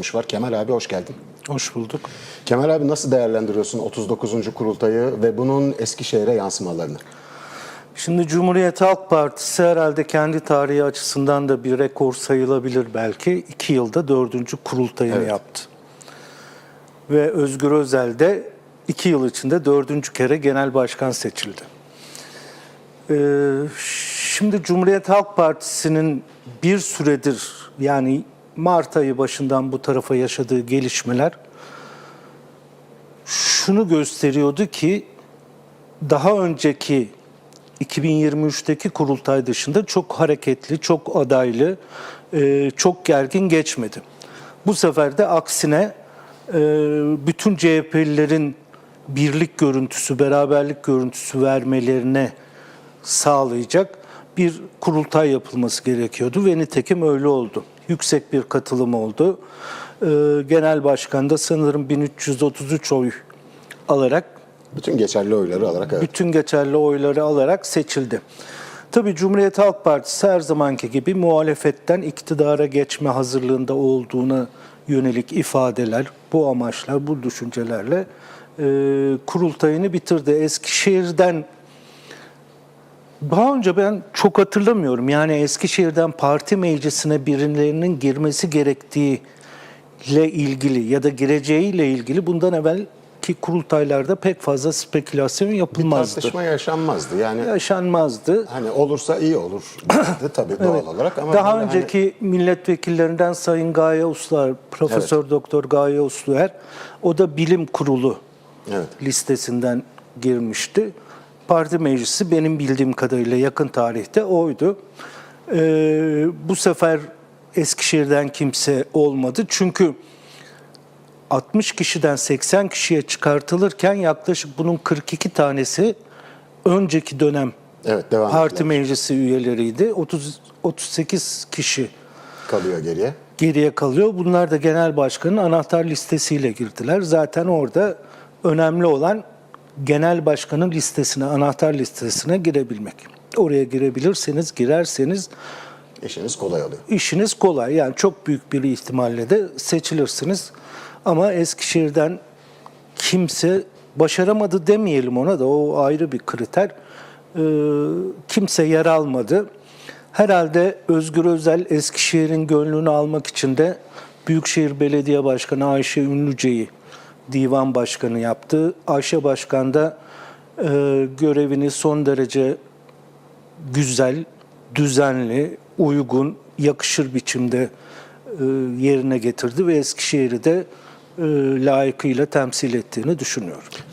konuğumuz var. Kemal abi hoş geldin. Hoş bulduk. Kemal abi nasıl değerlendiriyorsun 39. kurultayı ve bunun Eskişehir'e yansımalarını? Şimdi Cumhuriyet Halk Partisi herhalde kendi tarihi açısından da bir rekor sayılabilir belki. İki yılda dördüncü kurultayını Evet. yaptı. Ve Özgür Özel de iki yıl içinde dördüncü kere genel başkan seçildi. Ee, şimdi Cumhuriyet Halk Partisi'nin bir süredir yani Mart ayı başından bu tarafa yaşadığı gelişmeler şunu gösteriyordu ki daha önceki 2023'teki kurultay dışında çok hareketli, çok adaylı, e, çok gergin geçmedi. Bu sefer de aksine e, bütün CHP'lilerin birlik görüntüsü, beraberlik görüntüsü vermelerine sağlayacak bir kurultay yapılması gerekiyordu ve nitekim öyle oldu. Yüksek bir katılım oldu. E, Genel Başkan da sanırım 1333 oy alarak Bütün geçerli oyları alarak evet. bütün geçerli oyları alarak seçildi. Tabii Cumhuriyet Halk Partisi her zamanki gibi muhalefetten iktidara geçme hazırlığında olduğuna yönelik ifadeler, bu amaçlar, bu düşüncelerle e, kurultayını bitirdi. Eskişehir'den daha önce ben çok hatırlamıyorum. Yani Eskişehir'den parti meclisine birilerinin girmesi gerektiği ile ilgili ya da gireceğiyle ilgili bundan evvelki kurultaylarda pek fazla spekülasyon yapılmazdı. Tartışma yaşanmazdı. Yani Yaşanmazdı. hani olursa iyi olur derdi tabii doğal olarak ama Daha hani- önceki milletvekillerinden Sayın Gaye Usluer, Profesör Doktor Gaye Usluer, o da bilim kurulu Evet. listesinden girmişti. Parti meclisi benim bildiğim kadarıyla yakın tarihte oydu. Ee, bu sefer Eskişehir'den kimse olmadı. Çünkü 60 kişiden 80 kişiye çıkartılırken yaklaşık bunun 42 tanesi önceki dönem Evet devam parti ettiler. meclisi üyeleriydi. 30 38 kişi kalıyor geriye. geriye kalıyor. Bunlar da genel başkanın anahtar listesiyle girdiler. Zaten orada önemli olan genel başkanın listesine, anahtar listesine girebilmek. Oraya girebilirseniz, girerseniz İşiniz kolay oluyor. işiniz kolay. Yani çok büyük bir ihtimalle de seçilirsiniz. Ama Eskişehir'den kimse başaramadı demeyelim ona da o ayrı bir kriter. Ee, kimse yer almadı. Herhalde Özgür Özel Eskişehir'in gönlünü almak için de Büyükşehir Belediye Başkanı Ayşe Ünlüce'yi divan başkanı yaptı. Ayşe Başkan da e, görevini son derece güzel, düzenli, uygun, yakışır biçimde e, yerine getirdi ve Eskişehir'i de e, layıkıyla temsil ettiğini düşünüyorum.